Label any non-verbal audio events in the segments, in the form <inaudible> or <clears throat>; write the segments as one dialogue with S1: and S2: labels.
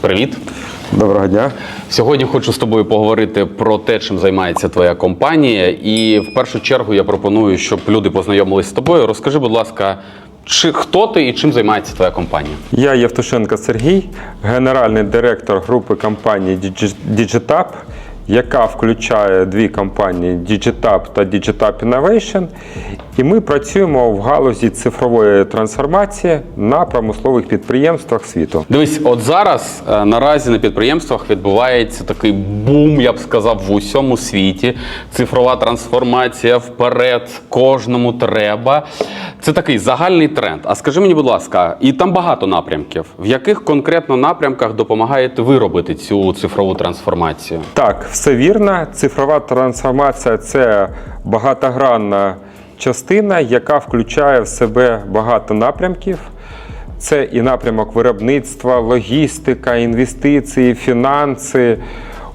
S1: Привіт.
S2: Доброго дня.
S1: Сьогодні хочу з тобою поговорити про те, чим займається твоя компанія. І в першу чергу я пропоную, щоб люди познайомились з тобою. Розкажи, будь ласка, чи хто ти і чим займається твоя компанія?
S2: Я Євтушенко Сергій, генеральний директор групи компанії Digi- Digitab, яка включає дві компанії Digitab та Digitab Innovation. І ми працюємо в галузі цифрової трансформації на промислових підприємствах світу.
S1: Дивись, от зараз е, наразі на підприємствах відбувається такий бум, я б сказав, в усьому світі. Цифрова трансформація вперед, кожному треба. Це такий загальний тренд. А скажи мені, будь ласка, і там багато напрямків. В яких конкретно напрямках допомагаєте ви робити цю цифрову трансформацію?
S2: Так, все вірно. Цифрова трансформація це багатогранна частина, яка включає в себе багато напрямків. Це і напрямок виробництва, логістика, інвестиції, фінанси,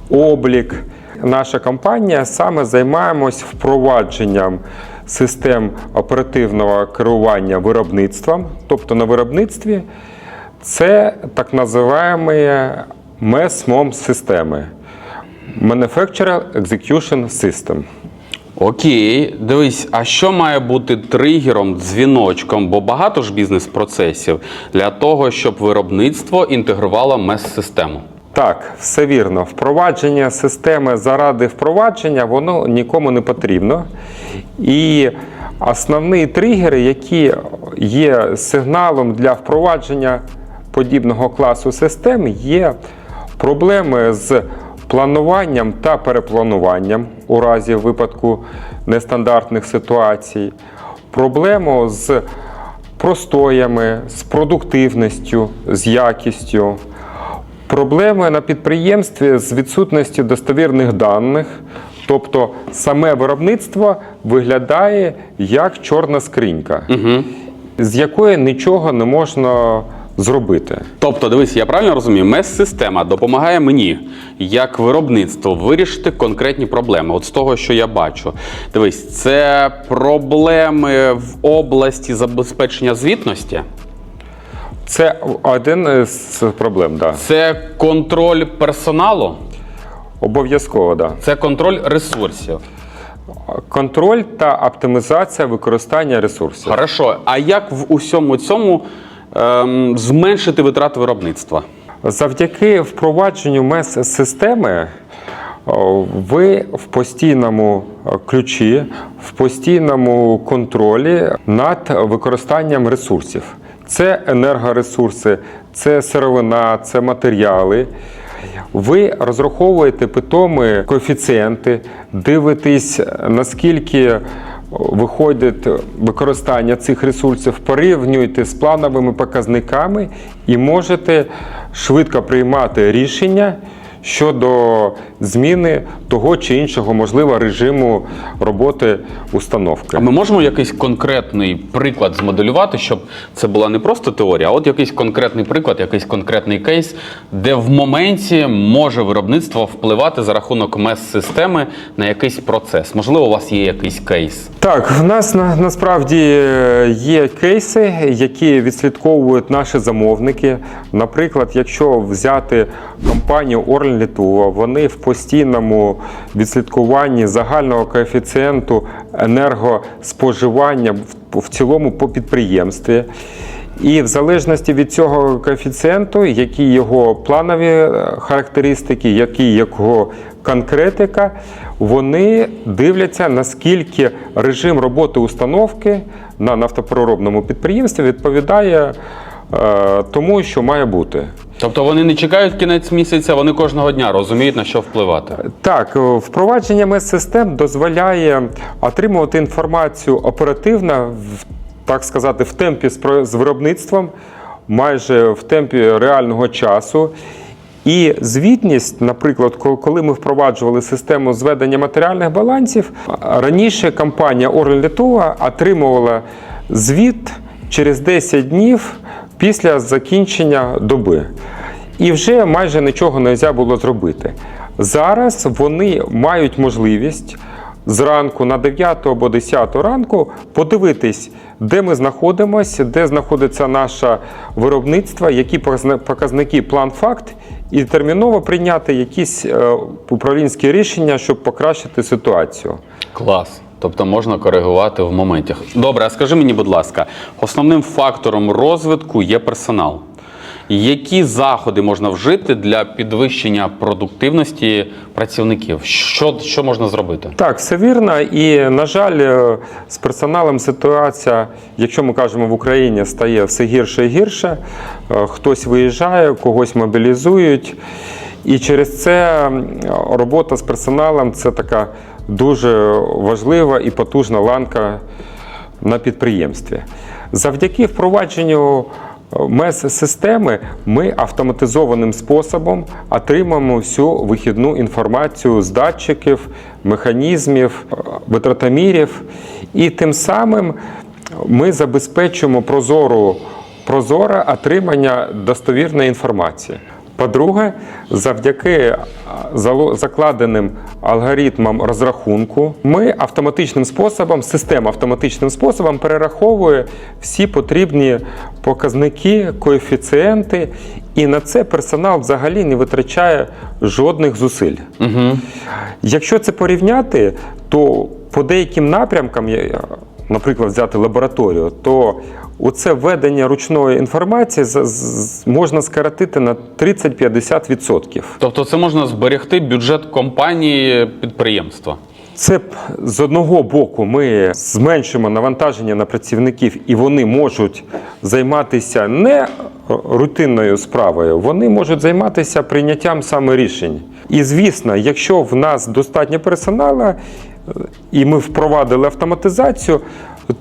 S2: облік. Наша компанія саме займаємось впровадженням систем оперативного керування виробництвом, тобто на виробництві це так називаємо MES-MOM системи. Manufacturer Execution System.
S1: Окей, дивись, а що має бути тригером, дзвіночком? Бо багато ж бізнес-процесів для того, щоб виробництво інтегрувало мес-систему.
S2: Так, все вірно. Впровадження системи заради впровадження воно нікому не потрібно. І основні тригери, які є сигналом для впровадження подібного класу систем, є проблеми з плануванням та переплануванням у разі випадку нестандартних ситуацій, проблему з простоями, з продуктивністю, з якістю. Проблеми на підприємстві з відсутністю достовірних даних, тобто саме виробництво виглядає як чорна скринька, з якої нічого не можна зробити.
S1: Тобто, дивись, я правильно розумію, мес-система допомагає мені, як виробництво, вирішити конкретні проблеми. От з того, що я бачу. Дивись, це проблеми в області забезпечення звітності,
S2: Це один з проблем, да.
S1: це контроль персоналу,
S2: Обов'язково, да.
S1: це контроль ресурсів.
S2: Контроль та оптимізація використання ресурсів.
S1: Хорошо, а як в усьому цьому зменшити витрати виробництва?
S2: Завдяки впровадженню МЕС-системи ви в постійному ключі, в постійному контролі над використанням ресурсів. Це енергоресурси, це сировина, це матеріали. Ви розраховуєте питомі коефіцієнти, дивитесь, наскільки виходить використання цих ресурсів, порівнюйте з плановими показниками і можете швидко приймати рішення щодо зміни того чи іншого, можливо, режиму роботи установки.
S1: А ми можемо якийсь конкретний приклад змоделювати, щоб це була не просто теорія, а от якийсь конкретний приклад, якийсь конкретний кейс, де в моменті може виробництво впливати за рахунок мес-системи на якийсь процес. Можливо, у вас є якийсь кейс.
S2: Так, в нас на, насправді е, є кейси, які відслідковують наші замовники. Наприклад, якщо взяти компанію Orlen Літува, вони в постійному відслідкуванні загального коефіцієнту енергоспоживання в, цілому по підприємстві. І в залежності від цього коефіцієнту, які його планові е, характеристики, які його конкретика, вони дивляться, наскільки режим роботи установки на нафтопереробному підприємстві відповідає е, тому, що має бути.
S1: Тобто вони не чекають кінець місяця, вони кожного дня розуміють на що впливати.
S2: Так, е, впровадження мес-систем дозволяє отримувати інформацію оперативно, так сказати, в темпі з виробництвом, майже в темпі реального часу. І звітність, наприклад, коли ми впроваджували систему зведення матеріальних балансів, раніше компанія Orlen Літова отримувала звіт через 10 днів після закінчення доби. І вже майже нічого не можна було зробити. Зараз вони мають можливість зранку на 9 або 10 ранку подивитись, де ми знаходимося, де знаходиться наше виробництво, які показники план-факт, і терміново прийняти якісь е, управлінські рішення, щоб покращити ситуацію.
S1: Клас. Тобто можна коригувати в моменті. Добре, а скажи мені, будь ласка, основним фактором розвитку є персонал. Які заходи можна вжити для підвищення продуктивності працівників? Що, що можна зробити?
S2: Так, все вірно. І, на жаль, е, з персоналом ситуація, якщо ми кажемо в Україні, стає все гірше і гірше. Е, Хтось виїжджає, когось мобілізують. І через це робота з персоналом це така дуже важлива і потужна ланка на підприємстві. Завдяки впровадженню МЕС-системи ми автоматизованим способом отримаємо всю вихідну інформацію з датчиків, механізмів, е, витратомірів, і тим самим ми забезпечуємо прозору, прозоре отримання достовірної інформації. По-друге, завдяки а, закладеним алгоритмам розрахунку, ми автоматичним способом, система автоматичним способом перераховує всі потрібні показники, коефіцієнти, і на це персонал взагалі не витрачає жодних зусиль.
S1: Угу.
S2: Якщо це порівняти, то по деяким напрямкам, наприклад, взяти лабораторію, то оце введення ручної інформації можна скоротити на 30-50%.
S1: Тобто це можна зберегти бюджет компанії підприємства.
S2: Це б з одного боку ми зменшимо навантаження на працівників, і вони можуть займатися не рутинною справою, вони можуть займатися прийняттям саме рішень. І звісно, якщо в нас достатньо персоналу, і ми впровадили автоматизацію,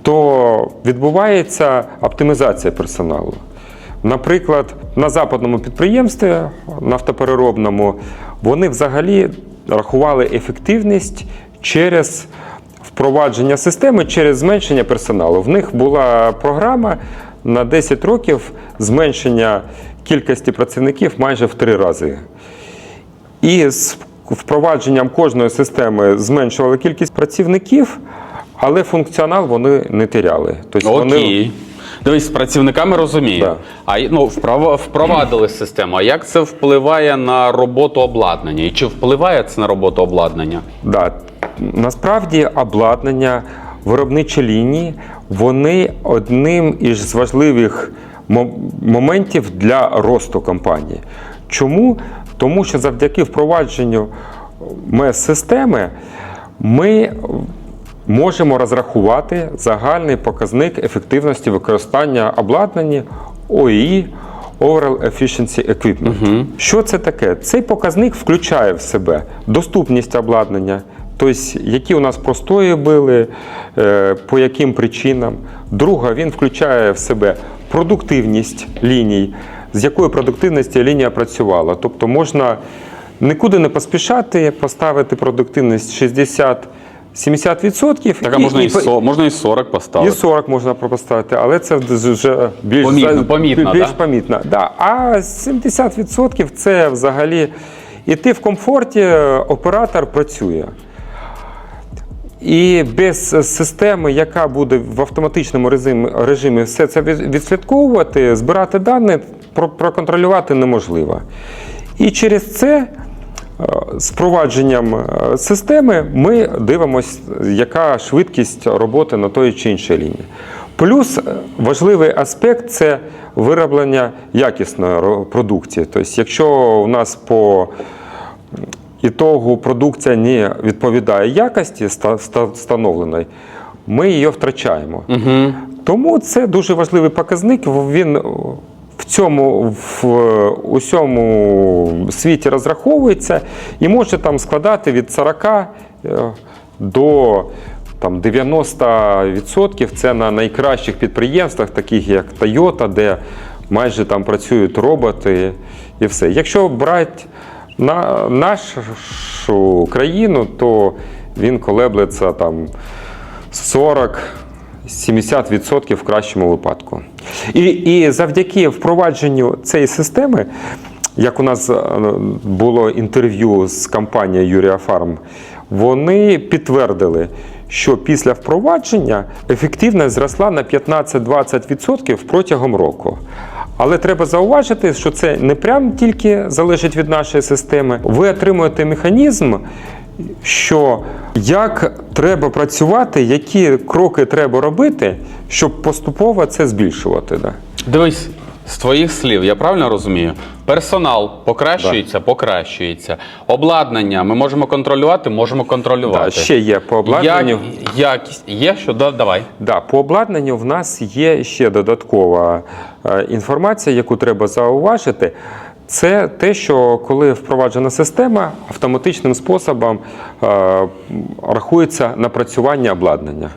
S2: то відбувається оптимізація персоналу. Наприклад, на западному підприємстві нафтопереробному вони взагалі рахували ефективність через впровадження системи, через зменшення персоналу. В них була програма на 10 років зменшення кількості працівників майже в три рази. І з впровадженням кожної системи зменшували кількість працівників, але функціонал вони не теряли. Тобто вони
S1: Дивись, з працівниками розумію.
S2: Да.
S1: А ну, впровадили систему. А як це впливає на роботу обладнання? І чи впливає це на роботу обладнання?
S2: Да. Насправді обладнання, виробничі лінії, вони одним із важливих моментів для росту компанії. Чому? Тому що завдяки впровадженню МЕС-системи ми можемо розрахувати загальний показник ефективності використання обладнання ОІ Overall Efficiency Equipment. Що це таке? Цей показник включає в себе доступність обладнання, тобто які у нас простої були, е, по яким причинам. Друга, він включає в себе продуктивність ліній, з якою продуктивності лінія працювала. Тобто можна нікуди не поспішати, поставити продуктивність 60 70%.
S1: Так, а можна і,
S2: по-
S1: со, можна і 40
S2: і
S1: поставити.
S2: 40 можна поставити, але це вже більш
S1: Помітно,
S2: за-
S1: помітно,
S2: більш
S1: да?
S2: помітно. Да. А 70% це взагалі і ти в комфорті, оператор працює. І без системи, яка буде в автоматичному режимі, режимі все це від- відслідковувати, збирати дані, про- проконтролювати неможливо. І через це з впровадженням е, системи ми дивимося, яка швидкість роботи на той чи іншій лінії. Плюс е, важливий аспект це вироблення якісної продукції. Тобто, якщо у нас по ітогу продукція не відповідає якості ста- ста- встановленої, ми її втрачаємо.
S1: Угу.
S2: Тому це дуже важливий показник. Він в цьому в усьому світі розраховується і може там складати від 40 е, до там, 90% це на найкращих підприємствах, таких як Toyota, де майже там працюють роботи і все. Якщо брати на нашу країну, то він колеблеться там 40 70% в кращому випадку. І, і завдяки впровадженню цієї системи, як у нас е, було інтерв'ю з компанією Юрія Фарм, вони підтвердили, що після впровадження ефективність зросла на 15-20% протягом року. Але треба зауважити, що це не прям тільки залежить від нашої системи. Ви отримуєте механізм, що як треба працювати, які кроки треба робити, щоб поступово це збільшувати. Да.
S1: Дивись, з твоїх слів, я правильно розумію? Персонал покращується, покращується. Обладнання ми можемо контролювати, можемо контролювати.
S2: Да, ще є по обладнанню.
S1: Як, якість є що? Да, давай.
S2: Да, по обладнанню в нас є ще додаткова е, інформація, яку треба зауважити. Це те, що коли впроваджена система, автоматичним способом е, рахується напрацювання обладнання.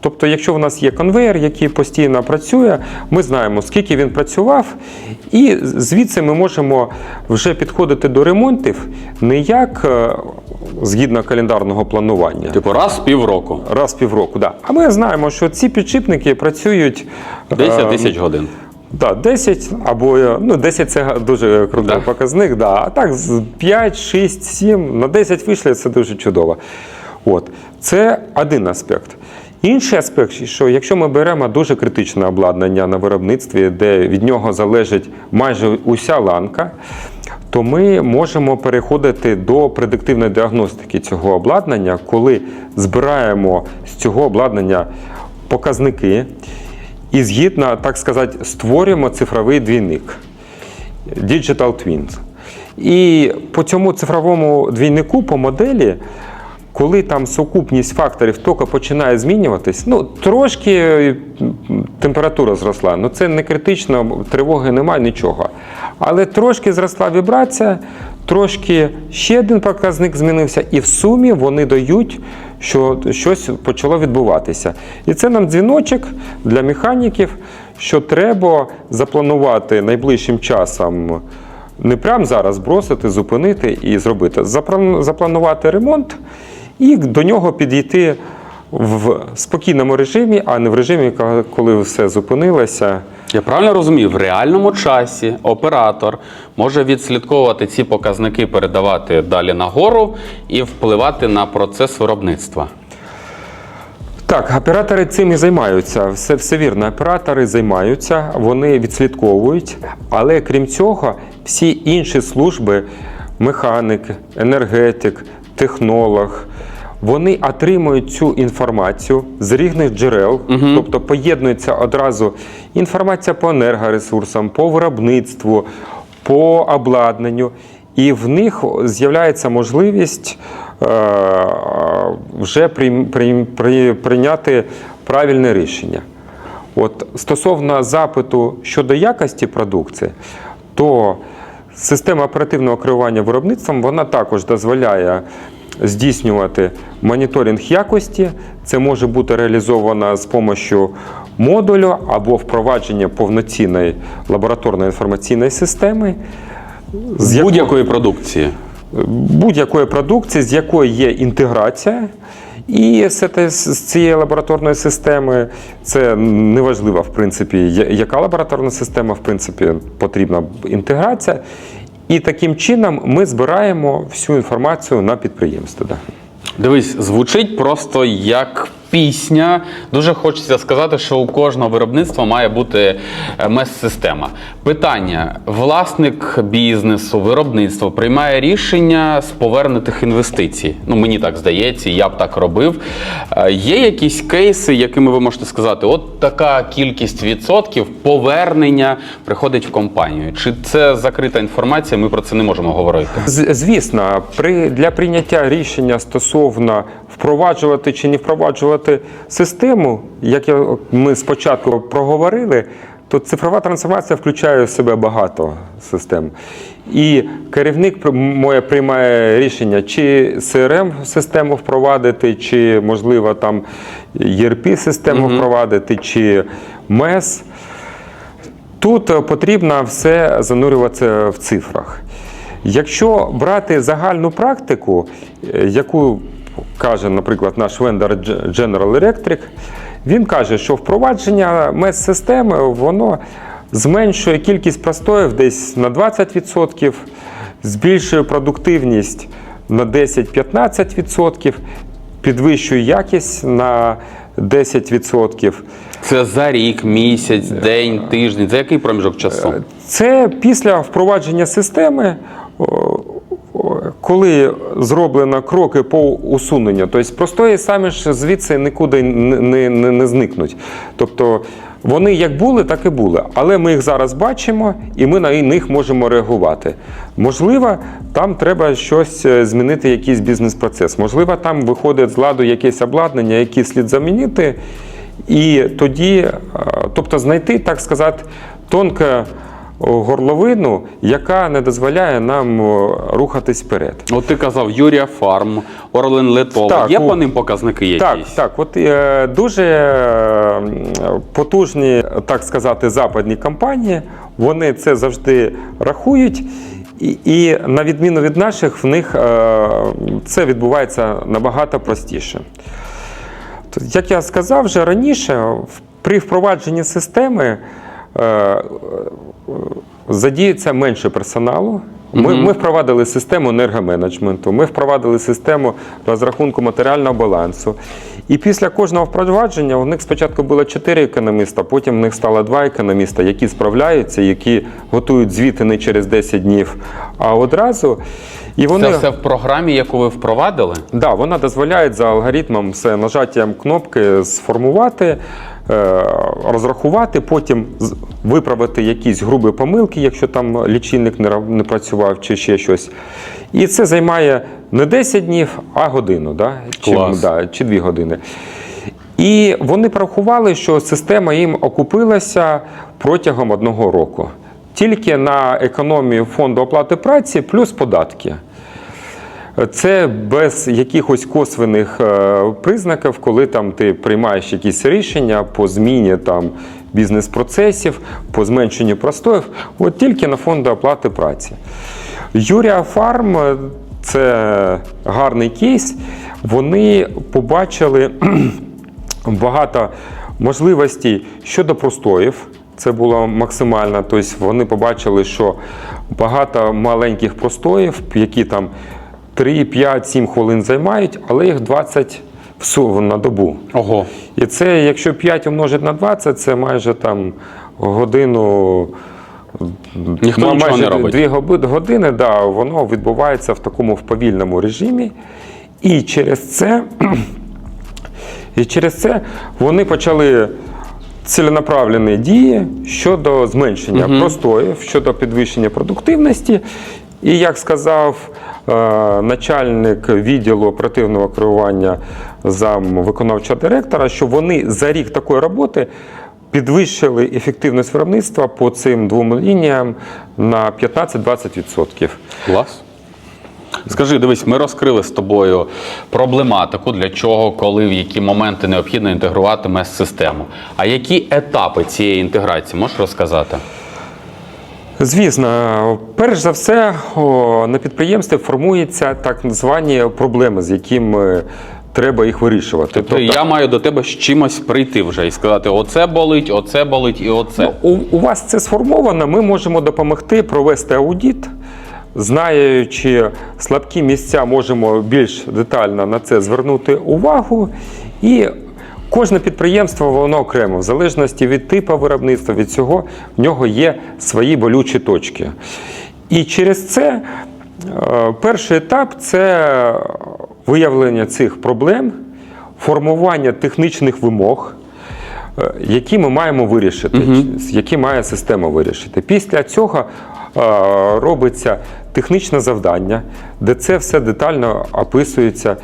S2: Тобто, якщо в нас є конвейер, який постійно працює, ми знаємо, скільки він працював, і звідси ми можемо вже підходити до ремонтів не як е, згідно календарного планування.
S1: Типу, раз в півроку.
S2: Раз в півроку, да. А ми знаємо, що ці підшипники працюють
S1: 10
S2: е,
S1: тисяч годин.
S2: Да, 10 або ну 10 це дуже крутий
S1: Да.
S2: показник. Да. А так з 5, 6, 7 на 10 вийшли, це дуже чудово. От. Це один аспект. Інший аспект, що якщо ми беремо дуже критичне обладнання на виробництві, де від нього залежить майже уся ланка, то ми можемо переходити до предиктивної діагностики цього обладнання, коли збираємо з цього обладнання показники і згідно, так сказати, створюємо цифровий двійник Digital Twins. І по цьому цифровому двійнику, по моделі, коли там сукупність факторів тільки починає змінюватись, ну трошки температура зросла, ну це не критично, тривоги немає, нічого. Але трошки зросла вібрація, трошки ще один показник змінився, і в сумі вони дають, що щось почало відбуватися. І це нам дзвіночок для механіків, що треба запланувати найближчим часом. Не прямо зараз бросити, зупинити і зробити. Запланувати ремонт і до нього підійти в спокійному режимі, а не в режимі, коли все зупинилося.
S1: Я правильно розумію, в реальному часі оператор може відслідковувати ці показники, передавати далі нагору і впливати на процес виробництва.
S2: Так, оператори цим і займаються. Все, все вірно. Оператори займаються, вони відслідковують. Але крім цього, всі інші служби, механик, енергетик, технолог, вони отримують цю інформацію з різних джерел, тобто поєднується одразу інформація по енергоресурсам, по виробництву, по обладнанню. І в них з'являється можливість е, вже прийм- прийм- при- прийняти правильне рішення. От стосовно запиту щодо якості продукції, то система оперативного керування виробництвом вона також дозволяє здійснювати моніторинг якості. Це може бути реалізовано з допомогою модулю або впровадження повноцінної лабораторної інформаційної системи. з
S1: Будь-якої продукції.
S2: будь-якої продукції, з якої є інтеграція. І з те- з цієї лабораторної системи це неважливо, в принципі, яка лабораторна система, в принципі, потрібна інтеграція. І таким чином ми збираємо всю інформацію на підприємство.
S1: Дивись, звучить просто як пісня. Дуже хочеться сказати, що у кожного виробництва має бути е, мес-система. Питання: власник бізнесу, виробництво приймає рішення з повернутих інвестицій. Ну мені так здається, я б так робив. Е, Є якісь кейси, якими ви можете сказати, от така кількість відсотків повернення приходить в компанію. Чи це закрита інформація? Ми про це не можемо говорити.
S2: Звісно, при, для прийняття рішення стосовно впроваджувати чи не впроваджувати систему, як ми спочатку проговорили, то цифрова трансформація включає в себе багато систем. І керівник моє приймає рішення, чи CRM-систему впровадити, чи, можливо, там ERP-систему впровадити, чи MES. Тут е, потрібно все занурюватися в цифрах. Якщо брати загальну практику, е, яку каже, наприклад, наш вендор General Electric, він каже, що впровадження мес-системи воно зменшує кількість простоїв десь на 20%, збільшує продуктивність на 10-15%. підвищує якість на 10%.
S1: Це за рік, місяць, день, тиждень. За який проміжок часу?
S2: Це після впровадження системи, коли зроблено кроки по усуненню. Тобто простої самі ж звідси нікуди не, не, не, зникнуть. Тобто вони як були, так і були. Але ми їх зараз бачимо і ми на них можемо реагувати. Можливо, там треба щось е, змінити, якийсь бізнес-процес. Можливо, там виходить з ладу якесь обладнання, яке слід замінити. І тоді, е, тобто знайти, так сказати, тонко горловину, яка не дозволяє нам рухатись вперед.
S1: От ти казав Юрія Фарм, Орлен Летова.
S2: Так,
S1: Є
S2: у-
S1: по ним показники якісь?
S2: Так, так, от е, дуже е, потужні, так сказати, западні компанії, вони це завжди рахують. І, і на відміну від наших, в них е, це відбувається набагато простіше. Як я сказав вже раніше, при впровадженні системи задіється менше персоналу. Ми, ми впровадили систему енергоменеджменту, ми впровадили систему розрахунку матеріального балансу. І після кожного впровадження у них спочатку було 4 економіста, потім в них стало 2 економіста, які справляються, які готують звіти не через 10 днів, а одразу. І вони...
S1: Це все в програмі, яку ви впровадили?
S2: Да, вона дозволяє за алгоритмом з нажаттям кнопки сформувати, е, розрахувати, потім виправити якісь грубі помилки, якщо там лічильник не працював чи ще щось. І це займає не 10 днів, а годину, да? Чи, да, чи 2 години. І вони порахували, що система їм окупилася протягом одного року. Тільки на економію фонду оплати праці плюс податки. Це без якихось косвених е, признаків, коли там ти приймаєш якісь рішення по зміні там бізнес-процесів, по зменшенню простоїв, от тільки на фонду оплати праці. Юрія Фарм е, це гарний кейс. Вони побачили <clears throat> багато можливостей щодо простоїв. Це було максимально. Тобто вони побачили, що багато маленьких простоїв, які там 3, 5, 7 хвилин займають, але їх 20 всього на добу.
S1: Ого.
S2: І це, якщо 5 умножити на 20, це майже там годину.
S1: Ніхто
S2: ну,
S1: нічого
S2: майже
S1: не робить.
S2: Дві години, да, воно відбувається в такому в повільному режимі. І через це, <clears throat> і через це вони почали ціленаправлені дії щодо зменшення простоїв, щодо підвищення продуктивності. І як сказав е, начальник відділу оперативного керування зам виконавчого директора, що вони за рік такої роботи підвищили ефективність виробництва по цим двом лініям на 15-20%.
S1: Клас. Скажи, дивись, ми розкрили з тобою проблематику, для чого, коли, в які моменти необхідно інтегрувати мес-систему. А які етапи цієї інтеграції можеш розказати?
S2: Звісно, перш за все на підприємстві формуються так звані проблеми, з якими треба їх вирішувати.
S1: Тобто я маю до тебе з чимось прийти вже і сказати: оце болить, оце болить і оце.
S2: У, у вас це сформовано, ми можемо допомогти провести аудит. Знаючи слабкі місця, можемо більш детально на це звернути увагу. І кожне підприємство воно окремо, в залежності від типу виробництва, від цього в нього є свої болючі точки. І через це е, перший етап це виявлення цих проблем, формування технічних вимог. Е, які ми маємо вирішити, які має система вирішити. Після цього робиться технічне завдання, де це все детально описується.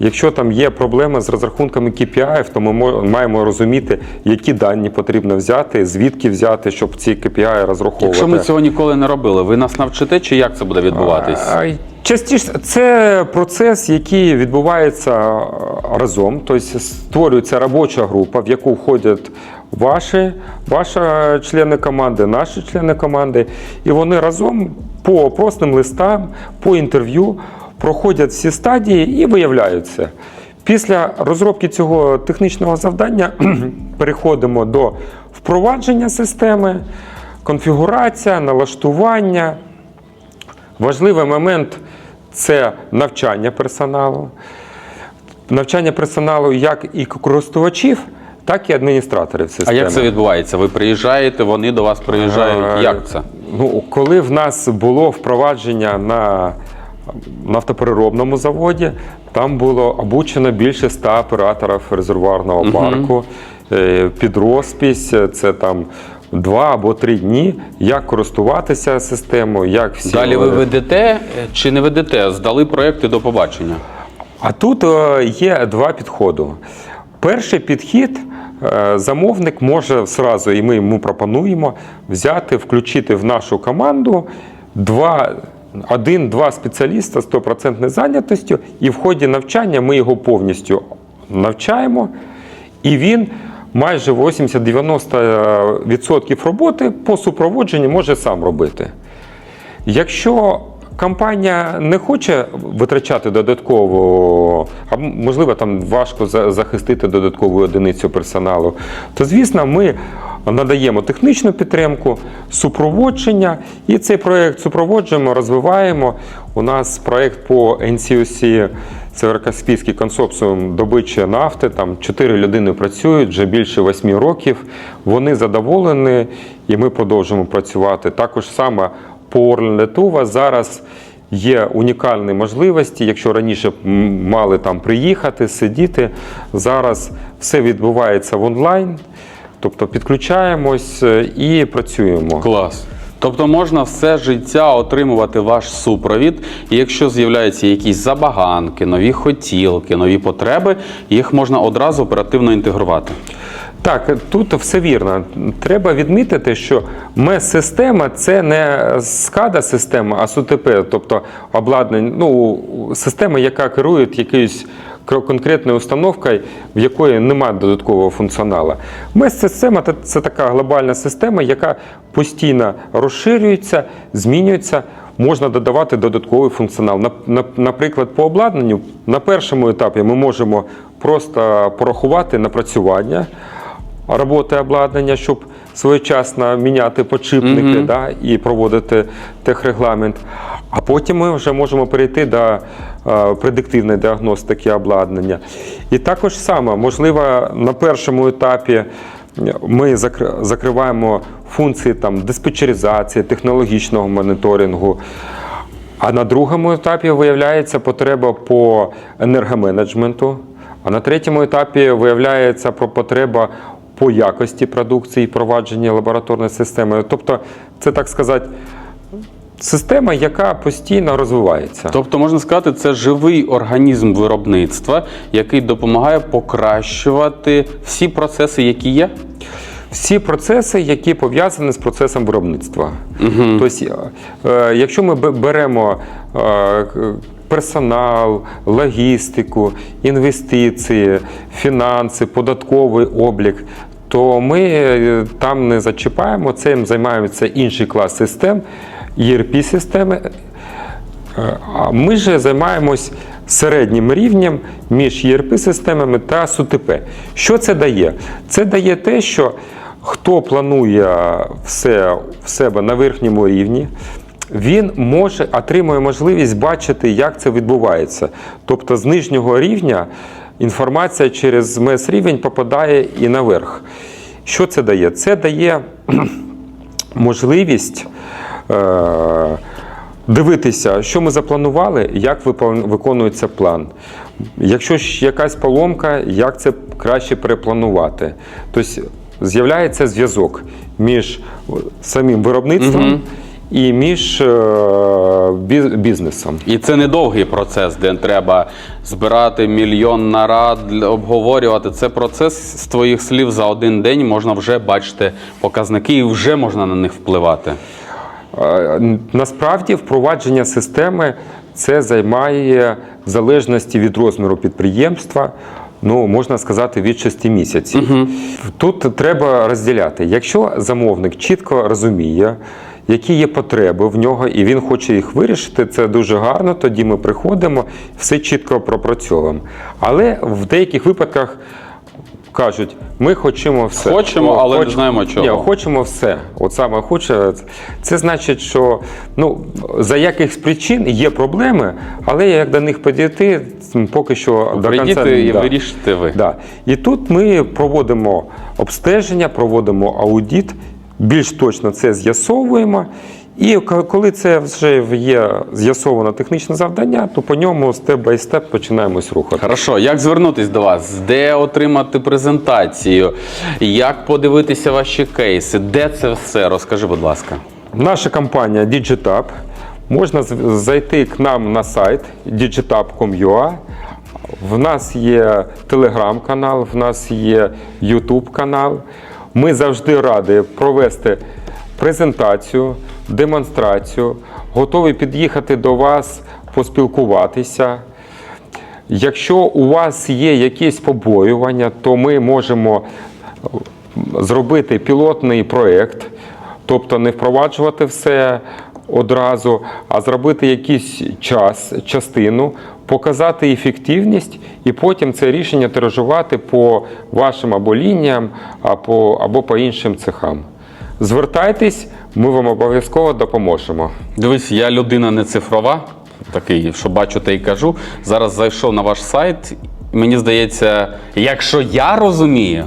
S2: Якщо там є проблеми з розрахунками KPI, то ми маємо розуміти, які дані потрібно взяти, звідки взяти, щоб ці KPI розраховувати.
S1: Якщо ми цього ніколи не робили, ви нас навчите, чи як це буде відбуватись?
S2: Частіше це процес, який відбувається разом. Тобто створюється робоча група, в яку входять ваші, ваші члени команди, наші члени команди, і вони разом по опросним листам, по інтерв'ю проходять всі стадії і виявляються. Після розробки цього технічного завдання <clears throat> переходимо до впровадження системи, конфігурація, налаштування. Важливий момент це навчання персоналу. навчання персоналу як і користувачів, так і адміністраторів
S1: А як це відбувається? Ви приїжджаєте, вони до вас приїжджають.
S2: Е,
S1: Як це?
S2: Ну, коли в нас було впровадження на нафтопереробному заводі, там було обучено більше 100 операторів резервуарного парку е, під розпись. Це там два або три дні, як користуватися системою, як всі
S1: Далі ви ведете е, чи не ведете? Здали проекти до побачення.
S2: А тут е, є два підходи. Перший підхід е, замовник може зразу, і ми йому пропонуємо взяти, включити в нашу команду два. Один-два спеціаліста з 100% зайнятостю, і в ході навчання ми його повністю навчаємо, і він майже 80-90% роботи по супроводженню може сам робити. Якщо компанія не хоче витрачати додатково, а можливо там важко за- захистити додаткову одиницю персоналу, то звісно ми надаємо технічну підтримку, супроводження, і цей проєкт супроводжуємо, розвиваємо. У нас проєкт по NCOC, Северокаспійський консорціум добичі нафти. Там чотири людини працюють вже більше восьми років. Вони задоволені, і ми продовжуємо працювати. Також саме по Орлен-Летува зараз є унікальні можливості. Якщо раніше мали там приїхати, сидіти, зараз все відбувається в онлайн. Тобто підключаємось е, і працюємо.
S1: Клас. Тобто можна все життя отримувати ваш супровід, і якщо з'являються якісь забаганки, нові хотілки, нові потреби, їх можна одразу оперативно інтегрувати.
S2: Так, тут все вірно. Треба відмітити, що МЕС-система це не скада система, а СУТП, тобто обладнання, ну, система, яка керує якоюсь конкретною установкою, в якої немає додаткового функціоналу. МЕС-система це- така глобальна система, яка постійно розширюється, змінюється. Можна додавати додатковий функціонал. На- на- Наприклад, по обладнанню на першому етапі ми можемо просто порахувати напрацювання роботи обладнання, щоб своєчасно міняти подшипники да, і проводити техрегламент. А потім ми вже можемо перейти до е, предиктивної діагностики обладнання. І також саме, можливо, на першому етапі ми закриваємо функції там, диспетчеризації, технологічного моніторингу. А на другому етапі виявляється потреба по енергоменеджменту. А на третьому етапі виявляється про потреба по якості продукції, провадження лабораторної системи. Тобто, це так сказати, система, яка постійно розвивається.
S1: Тобто, можна сказати, це живий організм виробництва, який допомагає покращувати всі процеси, які є.
S2: всі процеси, які пов'язані з процесом виробництва. Тобто, е, якщо ми беремо е, персонал, логістику, інвестиції, фінанси, податковий облік, то ми е, там не зачіпаємо, цим займаються інший клас систем, ERP-системи. Е, А ми ж займаємось середнім рівнем між ERP-системами та СУТП. Що це дає? Це дає те, що хто планує все в себе на верхньому рівні, він може отримує можливість бачити, як це відбувається. Тобто з нижнього рівня інформація через МС рівень попадає і наверх. Що це дає? Це дає <clears throat> можливість. Е- Дивитися, що ми запланували, як виконується план. Якщо ж якась поломка, як це краще перепланувати. Тобто з'являється зв'язок між самим виробництвом і між е, бізнесом.
S1: І це не довгий процес, де треба збирати мільйон нарад, обговорювати. Це процес з твоїх слів за один день можна вже бачити показники і вже можна на них впливати.
S2: Е, Насправді впровадження системи це займає в залежності від розміру підприємства. Ну, можна сказати, від 6 місяців. Тут треба розділяти. Якщо замовник чітко розуміє, які є потреби в нього, і він хоче їх вирішити, це дуже гарно. Тоді ми приходимо, все чітко пропрацьовуємо. Але в деяких випадках кажуть, ми хочемо все.
S1: Хочемо,
S2: О,
S1: але не знаємо чого.
S2: Ні, хочемо все. От саме хоче. Це значить, що ну, за якихось причин є проблеми, але як до них підійти, поки що до кінця.
S1: і
S2: да.
S1: вирішите ви.
S2: Да. І тут ми проводимо обстеження, проводимо аудит, більш точно це з'ясовуємо. І коли це вже є з'ясовано технічне завдання, то по ньому степ бай степ починаємось рухати.
S1: Хорошо, як звернутись до вас? Де отримати презентацію? Як подивитися ваші кейси? Де це все? Розкажи, будь ласка.
S2: Наша компанія Digitab. Можна зайти к нам на сайт digitab.com.ua. В нас є телеграм-канал, в нас є YouTube канал. Ми завжди раді провести презентацію, демонстрацію, готові під'їхати до вас, поспілкуватися. Якщо у вас є якісь побоювання, то ми можемо зробити пілотний проєкт, тобто не впроваджувати все одразу, а зробити якийсь час, частину, показати ефективність і потім це рішення тиражувати по вашим або лініям, або, або по іншим цехам. Звертайтесь, ми вам обов'язково допоможемо.
S1: Дивись, я людина не цифрова, такий, що бачу, те й кажу. Зараз зайшов на ваш сайт. Мені здається, якщо я розумію,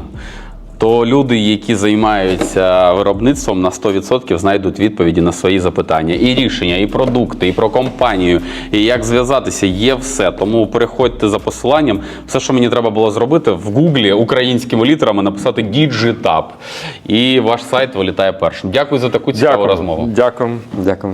S1: то люди, які займаються виробництвом, на 100% знайдуть відповіді на свої запитання. І рішення, і продукти, і про компанію, і як зв'язатися, є все. Тому переходьте за посиланням. Все, що мені треба було зробити, в Гуглі українськими літерами написати Digitab. І ваш сайт вилітає першим. Дякую за таку цікаву розмову.
S2: Дякую.
S3: Дякую.